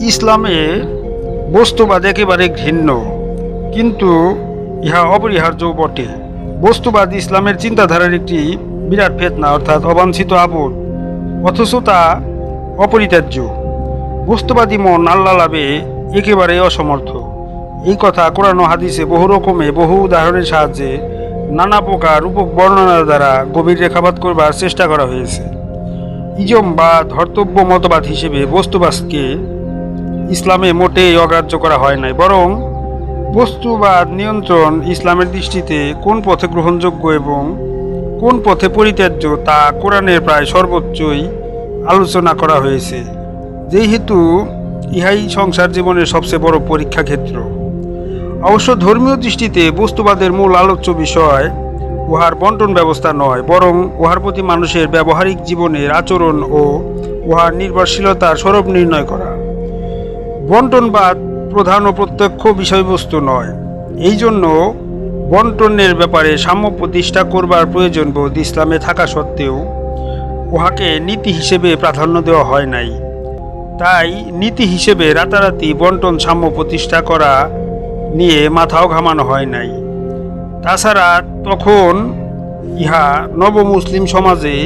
ইসলামে বস্তুবাদ একেবারে ঘৃণ্য। কিন্তু ইহা অপরিহার্য বটে। বস্তুবাদ ইসলামের চিন্তাধারার একটি বিরাট ফেতনা, অর্থাৎ অবাঞ্ছিত আবদ অথচ তা অপরিত্যাজ্য। বস্তুবাদী মন আল্লাহ লাভে একেবারে অসমর্থ। এই কথা কোরআন হাদিসে বহু রকমে, বহু উদাহরণের সাহায্যে নানা প্রকার রূপক বর্ণনার দ্বারা গভীর রেখাপাত করবার চেষ্টা করা হয়েছে। ইজম বা ধর্তব্য মতবাদ হিসেবে বস্তুবাদকে ইসলামে মোটেই অগ্রাহ্য করা হয় নাই। বরং বস্তুবাদ নিয়ন্ত্রণ ইসলামের দৃষ্টিতে কোন পথে গ্রহণযোগ্য এবং কোন পথে পরিত্যাজ্য তা কোরআনের প্রায় সর্বোচ্চই আলোচনা করা হয়েছে। যেহেতু ইহাই সংসার জীবনের সবচেয়ে বড় পরীক্ষা ক্ষেত্র অবশ্য ধর্মীয় দৃষ্টিতে বস্তুবাদের মূল আলোচ্য বিষয় উহার বন্টন ব্যবস্থা নয়, বরং উহার প্রতি মানুষের ব্যবহারিক জীবনের আচরণ ও উহার নির্ভরশীলতার স্বরূপ নির্ণয় করা। বন্টনবাদ প্রধান ও প্রত্যক্ষ বিষয়বস্তু নয়। এই জন্য বন্টনের ব্যাপারে সাম্য প্রতিষ্ঠা করবার প্রয়োজন বোধ ইসলামে থাকা সত্ত্বেও উহাকে নীতি হিসেবে প্রাধান্য দেওয়া হয় নাই। তাই নীতি হিসেবে রাতারাতি বন্টন সাম্য প্রতিষ্ঠা করা নিয়ে মাথাও ঘামানো হয় নাই। তাছাড়া তখন ইহা নবমুসলিম সমাজে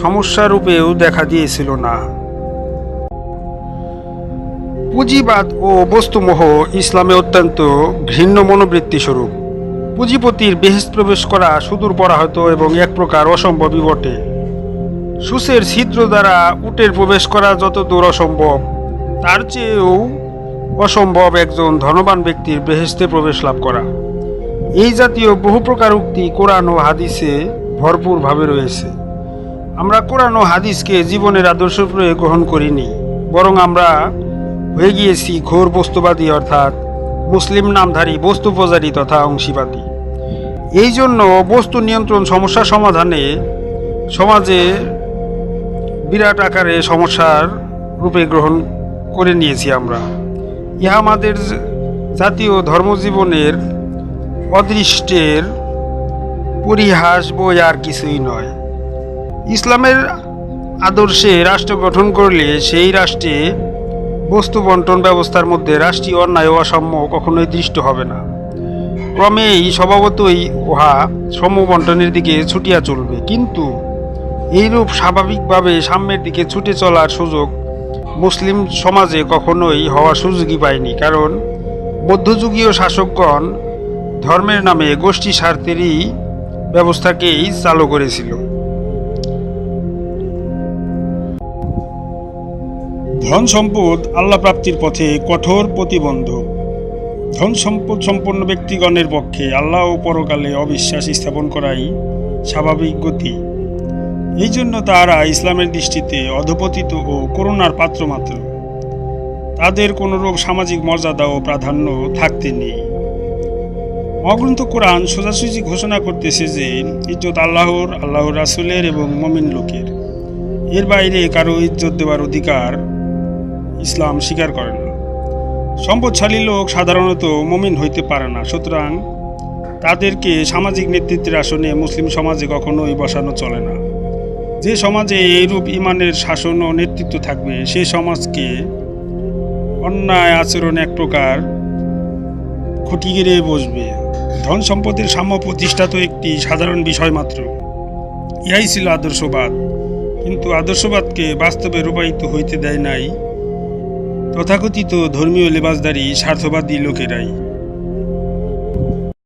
সমস্যারূপেও দেখা দিয়েছিল না। পুঁজিবাদ ও বস্তুমোহ ইসলামে অত্যন্ত ঘৃণ্য মনোবৃত্তি স্বরূপ পুঁজিপতির বেহেস্ত প্রবেশ করা সুদূর পরাহত এবং এক প্রকার অসম্ভবই বটে। সুসের ছিদ্র দ্বারা উটের প্রবেশ করা যত দূর অসম্ভব, তার চেয়েও অসম্ভব একজন ধনবান ব্যক্তির বেহেস্তে প্রবেশ লাভ করা। এই জাতীয় বহু প্রকার উক্তি কোরআন ও হাদিসে ভরপুরভাবে রয়েছে। আমরা কোরআন ও হাদিসকে জীবনের আদর্শ প্রয়োগ গ্রহণ করিনি, বরং আমরা হয়ে গিয়েছি ঘোর বস্তুবাদী, অর্থাৎ মুসলিম নামধারী, বস্তু পূজারী তথা অংশীবাদী। এই জন্য বস্তু নিয়ন্ত্রণ সমস্যা সমাধানে সমাজে বিরাট আকারে সমস্যার রূপে গ্রহণ করে নিয়েছি আমরা। ইহা আমাদের জাতীয় ধর্মজীবনের অদৃষ্টের পরিহাস বই আর কিছুই নয়। ইসলামের আদর্শে রাষ্ট্র গঠন করলে সেই রাষ্ট্রে বস্তু বন্টন ব্যবস্থার মধ্যে রাষ্ট্রীয় অন্যায় অসাম্য কখনোই দৃষ্ট হবে না। ক্রমেই স্বভাবতই উহা শ্রম বন্টনের দিকে ছুটিয়া চলবে। কিন্তু এইরূপ স্বাভাবিকভাবে সাম্যের দিকে ছুটে চলার সুযোগ মুসলিম সমাজে কখনোই হওয়ার সুযোগই পায়নি। কারণ মধ্যযুগীয় শাসকগণ ধর্মের নামে গোষ্ঠী স্বার্থেরই ব্যবস্থাকেই চালু করেছিল। ধন সম্পদ আল্লাহ প্রাপ্তির পথে কঠোর প্রতিবন্ধক। ধন সম্পদ সম্পন্ন ব্যক্তিগণের পক্ষে আল্লাহ ও পরকালে অবিশ্বাস স্থাপন করাই স্বাভাবিক গতি। এই জন্য তারা ইসলামের দৃষ্টিতে অধপতিত ও করুণার পাত্র মাত্র। তাদের কোনোরূপ সামাজিক মর্যাদা ও প্রাধান্য থাকতে নেই। অগ্রন্থ কোরআন সোজাসুজি ঘোষণা করতেছে যে, ইজ্জত আল্লাহর আল্লাহর রাসুলের এবং মমিন লোকের। এর বাইরে কারও ইজ্জত দেওয়ার অধিকার ইসলাম স্বীকার করে না সম্পদশালী লোক সাধারণত মমিন হইতে পারে না। সুতরাং তাদেরকে সামাজিক নেতৃত্বের আসনে মুসলিম সমাজে কখনোই বসানো চলে না। যে সমাজে এইরূপ ইমানের শাসন ও নেতৃত্ব থাকবে সেই সমাজকে অন্যায় আচরণ এক প্রকার খুঁটি গেড়ে বসবে। ধন সম্পদের সাম্য প্রতিষ্ঠা তো একটি সাধারণ বিষয় মাত্র। ইহাই ছিল আদর্শবাদ। কিন্তু আদর্শবাদকে বাস্তবে রূপায়িত হইতে দেয় নাই তথাকথিত ধর্মীয় লেবাসদারী স্বার্থবাদী লোকেরাই।